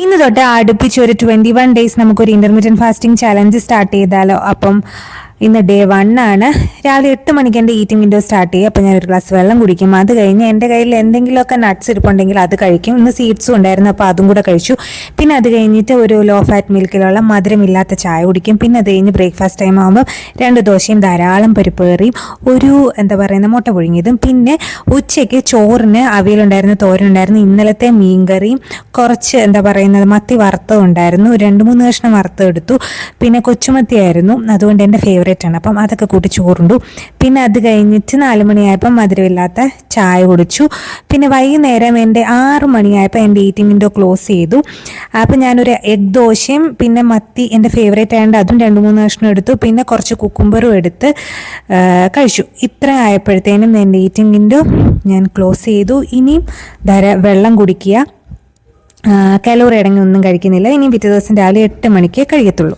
ഇന്ന് തൊട്ട് അടുപ്പിച്ച് ഒരു ട്വന്റി വൺ ഡേയ്സ് നമുക്കൊരു ഇന്റർമീഡിയറ്റ് ഫാസ്റ്റിംഗ് ചലഞ്ച് സ്റ്റാർട്ട് ചെയ്താലോ. അപ്പം ഇന്ന് ഡേ വൺ ആണ്. രാവിലെ എട്ട് മണിക്ക് എന്റെ ഈറ്റിംഗ് വിൻഡോ സ്റ്റാർട്ട് ചെയ്യും. അപ്പോൾ ഞാൻ ഒരു ഗ്ലാസ് വെള്ളം കുടിക്കും. അത് കഴിഞ്ഞ് എന്റെ കയ്യിൽ എന്തെങ്കിലുമൊക്കെ നട്ട്സ് ഇരിപ്പുണ്ടെങ്കിൽ അത് കഴിക്കും. ഇന്ന് സീഡ്സും ഉണ്ടായിരുന്നു. അപ്പോൾ അതും കൂടെ കഴിച്ചു. പിന്നെ അത് കഴിഞ്ഞിട്ട് ഒരു ലോ ഫാറ്റ് മിൽക്കിലുള്ള മധുരമില്ലാത്ത ചായ കുടിക്കും. പിന്നെ അത് കഴിഞ്ഞ് ബ്രേക്ക്ഫാസ്റ്റ് ടൈം ആകുമ്പോൾ രണ്ട് ദോശയും ധാരാളം പരിപ്പ് കറിയും ഒരു എന്താ പറയുന്ന മുട്ട പുഴുങ്ങിയതും. പിന്നെ ഉച്ചയ്ക്ക് ചോറിന് അവിയലുണ്ടായിരുന്നു തോരനുണ്ടായിരുന്നു ഇന്നലത്തെ മീൻകറിയും കുറച്ച് എന്താ പറയുന്നത് മത്തി വറുത്തതുണ്ടായിരുന്നു രണ്ട് മൂന്ന് കഷ്ണം വറുത്തെടുത്തു. പിന്നെ കൊച്ചുമത്തി ആയിരുന്നു അതുകൊണ്ട് എന്റെ ഫേവറേറ്റ് ആണ് അപ്പം അതൊക്കെ കൂട്ടി ചോറുണ്ടു. പിന്നെ അത് കഴിഞ്ഞിട്ട് നാല് മണിയായപ്പം മധുരമില്ലാത്ത ചായ കുടിച്ചു. പിന്നെ വൈകുന്നേരം എന്റെ ആറ് മണിയായപ്പോൾ എന്റെ ഈറ്റിംഗ് വിൻഡോ ക്ലോസ് ചെയ്തു. അപ്പം ഞാനൊരു എഗ് ദോശയും പിന്നെ മത്തി എന്റെ ഫേവറേറ്റ് ആയതുകൊണ്ട് അതും രണ്ട് മൂന്ന് കഷ്ണം എടുത്തു. പിന്നെ കുറച്ച് കുക്കുംബറും എടുത്ത് കഴിച്ചു. ഇത്ര ആയപ്പോഴത്തേനും എന്റെ ഈറ്റിംഗ് വിൻഡോ ഞാൻ ക്ലോസ് ചെയ്തു. ഇനിയും ധാര വെള്ളം കുടിക്കുക. കലോറി അടങ്ങി ഒന്നും കഴിക്കുന്നില്ല. ഇനി പിറ്റേ ദിവസം രാവിലെ എട്ട് മണിക്ക് കഴിയത്തുള്ളൂ.